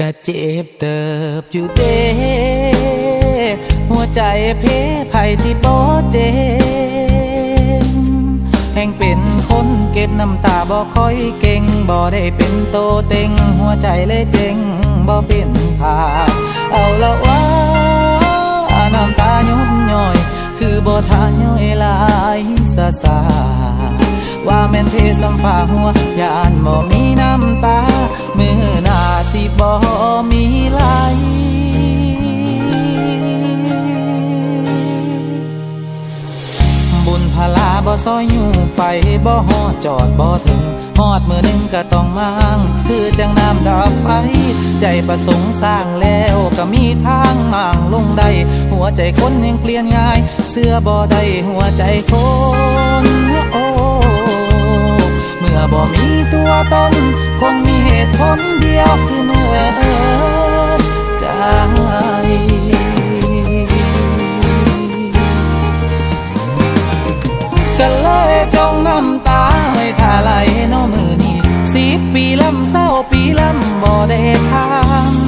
กะเจ็บเติบอยู่เด้หัวใจเพไผสิบ่เจ็บแห่งเป็นคนเก็บน้ำตาบ่ค่อยเก่งบ่ได้เป็นโตเต็ง หัวใจเลยเจ็งบ่เป็นทาเอาละว่าน้ำตาหยุดย่อย คือบ่ทาย่อยลายซาซา ว่าแม่นเทสัมฝาหัวยานบ่มีน้ำตา มือหน้าสิบ่มีไหลบุญพลาบ่ซอยอยู่ไปบ่ฮอดจอดบ่ถึงฮอดมือหนึ่งก็ต้องมางคือจังน้ำดับไฟ ใจประสงค์สร้างแล้วก็มีทางม่างลงได้ หัวใจคนยังเปลี่ยนง่าย เสื้อบ่ได้หัวใจคนโอ้เมื่อบ่มีตัวตน คงมีเหตุผลเดียวคือเมื่อใจก็เลยจงน้ำตาไว้ท่าไหลน้อมือนี้สิบปีลำเศร้าปีลำบ่ได้ทำ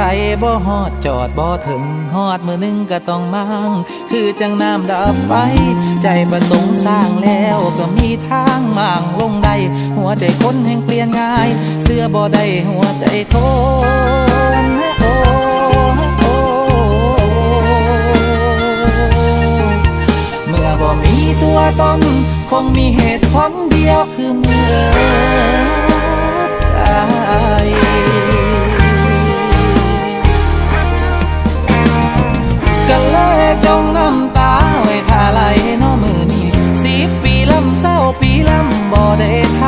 ไปบ่ฮอดจอดบ่ถึงฮอดมือหนึงก็ต้องมั่งคือจังน้ำดับไฟใจประสงค์สร้างแล้วก็มีทางมั่งลงได้หัวใจคนแห่งเปลี่ยนง่าย เสื้อบ่ได้หัวใจทนโอ้โอ้เมื่อบ่มีตัวตนคงมีเหตุผลเดียวคือเมื่อใจ จงน้ำตาไว้ท่าไหลน้อมือนี่สิบปีลำเศร้าปีลำบ่ได้ทา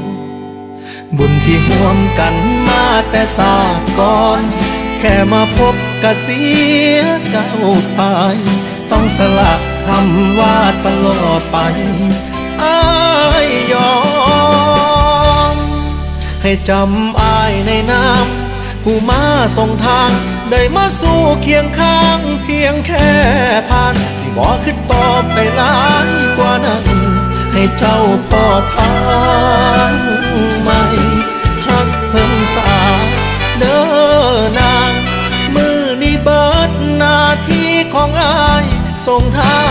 บุญที่ห่วมกันมาแต่ศาสตร์ก่อน แค่มาพบกะเสียเจ้าไปต้องสละคำว่าตลอดไปอายยอม ให้จำอายในน้ำผู้มาส่งทาง ได้มาสู่เคียงข้าง เพียงแค่ผ่าน สิบอกขึ้นต่อไปหลายกว่านั้น ให้เจ้าพ่อทางใหม่หักเพิ่ง สาเด้อนางมือนี้เบิดหน้าที่ของอายส่งทา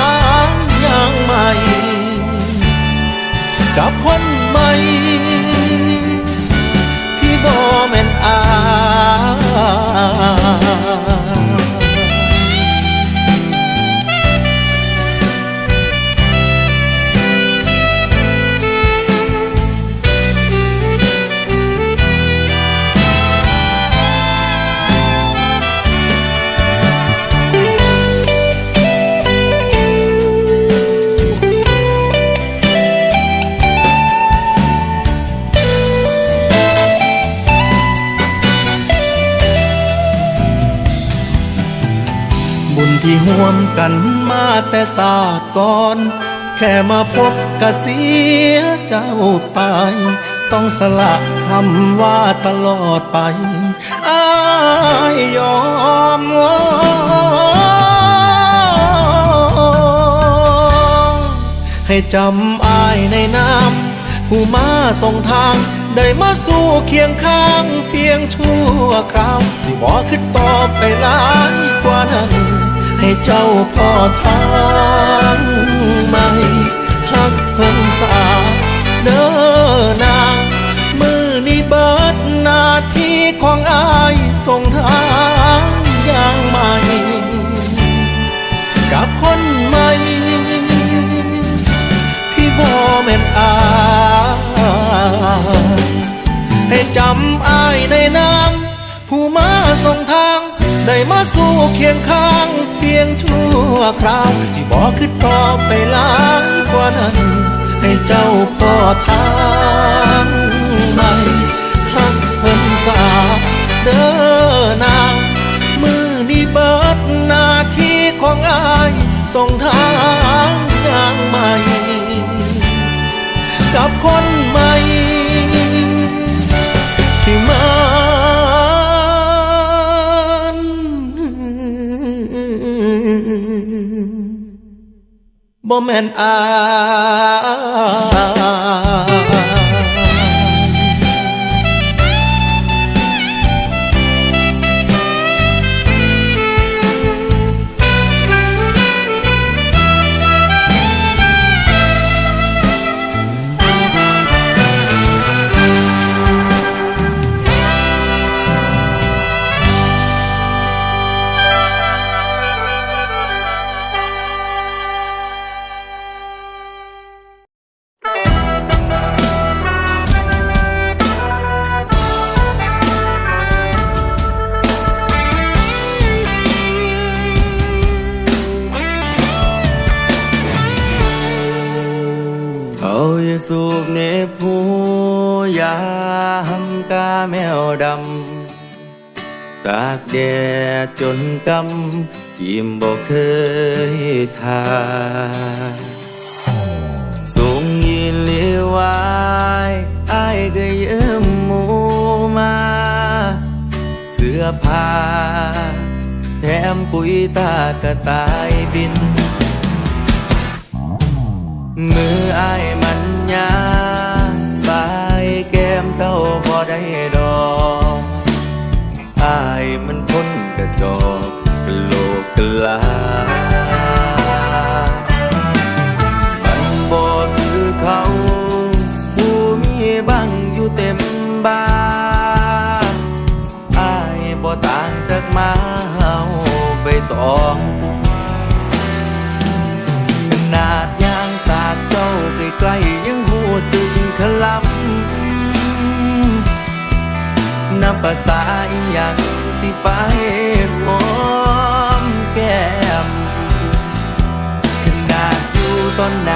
งอย่างใหม่ กับคนใหม่ ที่บ่แม่นอาย วมกันมาแต่ศาสตร์ก่อน แค่มาพบกะเสียเจ้าไป ต้องสละคำว่าตลอดไปอายยอมให้จำอายในน้ำผู้มาส่งทางได้มาสู่เคียงข้างเพียงชั่วคราว สิบอขึ้นต่อไปหลายกว่านั้น ให้เจ้าพ่อทางใหม่หักเพิ่งสาเด้อนางมือนี้เบิดนาทีของอายส่งทางอย่างใหม่ กับคนใหม่ ที่บ่แม่นอายให้จำอายในน้ำผู้มาส่งทาง ได้มาสู่เคียงข้าง วคราว สิบอกขึ้นต่อไปหลายกว่านั้น ให้เจ้าพ่อทางใหม่หักเพิ่นสาเด้อนางมือนี้เบิดหน้าที่ของอายส่งทางอย่างใหม่ กับคนใหม่ บ่แสูบเนบหูยามกาแมวดำ ตากแดดจนกำยิ้มบอกเคยทาสูงยินเลียวายอายก็ยืมหมูมา เสื้อผ้าแถมปุ๋ยตากระต่ายบิน มืออายมัน ยาบายแก้มเจ้าพอได้ดอกอายมันพ้นกระจอกกะโหลกกะลามันบ่คือเขาผู้มีบังอยู่เต็มบ้านอายบ่ต่างจากมาเฮาใบตองข ขลำนับภาษาอีหยังสิไปหอมแก้มขนาดอยู่ต้นไหน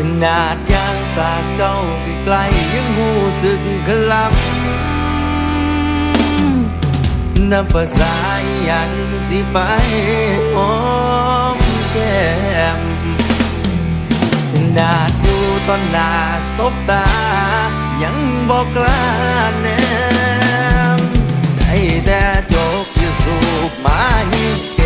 ขนาดยางสากเจ้าไปไกลยังหูสึกขลับนับภาษายันสิไปหอมแก้มขนาดดูตอนหน้าสบตา ยังบอกกล้าแนมได้แต่จบอยู่สูบมาหิ